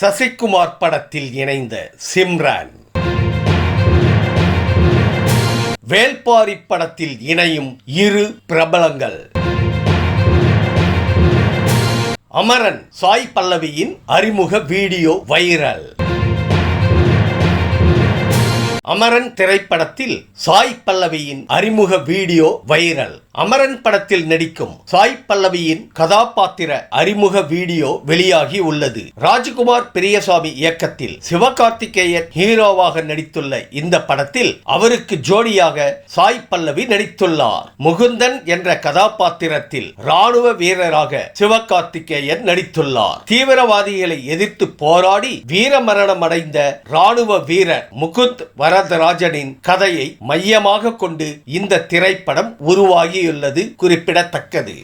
சசிகுமார் படத்தில் இணைந்த சிம்ரன். வேல்பாரி படத்தில் இணையும் இரு பிரபலங்கள். அமரன் சாய் பல்லவியின் அறிமுக வீடியோ வைரல். அமரன் திரைப்படத்தில் சாய் பல்லவியின் அறிமுக வீடியோ வைரல். அமரன் படத்தில் நடிக்கும் சாய் பல்லவியின் கதாபாத்திர அறிமுக வீடியோ வெளியாகி உள்ளது. ராஜ்குமார் பெரியசாமி இயக்கத்தில் சிவகார்த்திகேயன் ஹீரோவாக நடித்துள்ள இந்த படத்தில் அவருக்கு ஜோடியாக சாய் பல்லவி நடித்துள்ளார். முகுந்தன் என்ற கதாபாத்திரத்தில் ராணுவ வீரராக சிவகார்த்திகேயன் நடித்துள்ளார். தீவிரவாதிகளை எதிர்த்து போராடி வீரமரணம் அடைந்த ராணுவ வீரர் முகுந்த் வரதராஜனின் கதையை மையமாக கொண்டு இந்த திரைப்படம் உருவாகியுள்ளது குறிப்பிடத்தக்கது.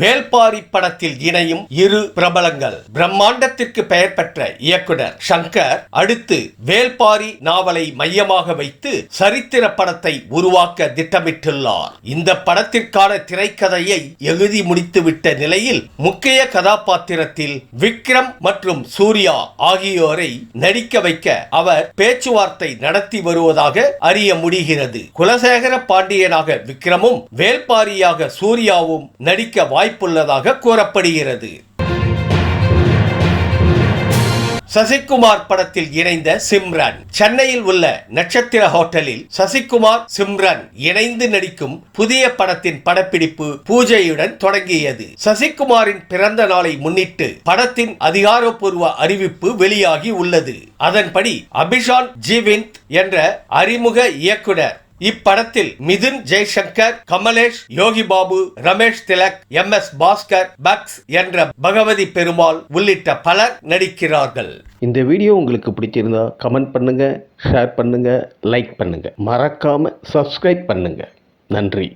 வேல்பாரி படத்தில் இணையும் இரு பிரபலங்கள். பிரம்மாண்டத்திற்கு பெயர் பெற்ற இயக்குனர் சங்கர் அடுத்து வேல்பாரி நாவலை மையமாக வைத்து சரித்திர படத்தை உருவாக்க திட்டமிட்டுள்ளார். இந்த படத்திற்கான திரைக்கதையை எழுதி முடித்துவிட்ட நிலையில் முக்கிய கதாபாத்திரத்தில் விக்ரம் மற்றும் சூர்யா ஆகியோரை நடிக்க வைக்க அவர் பேச்சுவார்த்தை நடத்தி வருவதாக அறிய முடிகிறது. குலசேகர பாண்டியனாக விக்ரமும் வேல்பாரியாக சூர்யாவும் நடிக்க வாய்ப்புள்ளதாக கூறப்படுகிறது. சசிகுமார் படத்தில் இணைந்த சிம்ரன். சென்னையில் உள்ள நட்சத்திர ஹோட்டலில் சசிகுமார் சிம்ரன் இணைந்து நடிக்கும் புதிய படத்தின் படப்பிடிப்பு பூஜையுடன் தொடங்கியது. சசிகுமாரின் பிறந்த நாளை முன்னிட்டு படத்தின் அதிகாரப்பூர்வ அறிவிப்பு வெளியாகி உள்ளது. அதன்படி அபிஷான் ஜீவிந்த் என்ற அறிமுக இயக்குனர் இப்படத்தில் Mithun Jaishankar Kamalesh Yogi Babu Ramesh Thilak M S Bhaskar Bucks என்ற பகவதி பெருமாள் உள்ளிட்ட பலர் நடிக்கிறார்கள். இந்த வீடியோ உங்களுக்கு பிடிச்சிருந்தா கமெண்ட் பண்ணுங்கள் ஷேர் பண்ணுங்கள் லைக் பண்ணுங்கள் மறக்காமல் சப்ஸ்கிரைப் பண்ணுங்கள் நன்றி.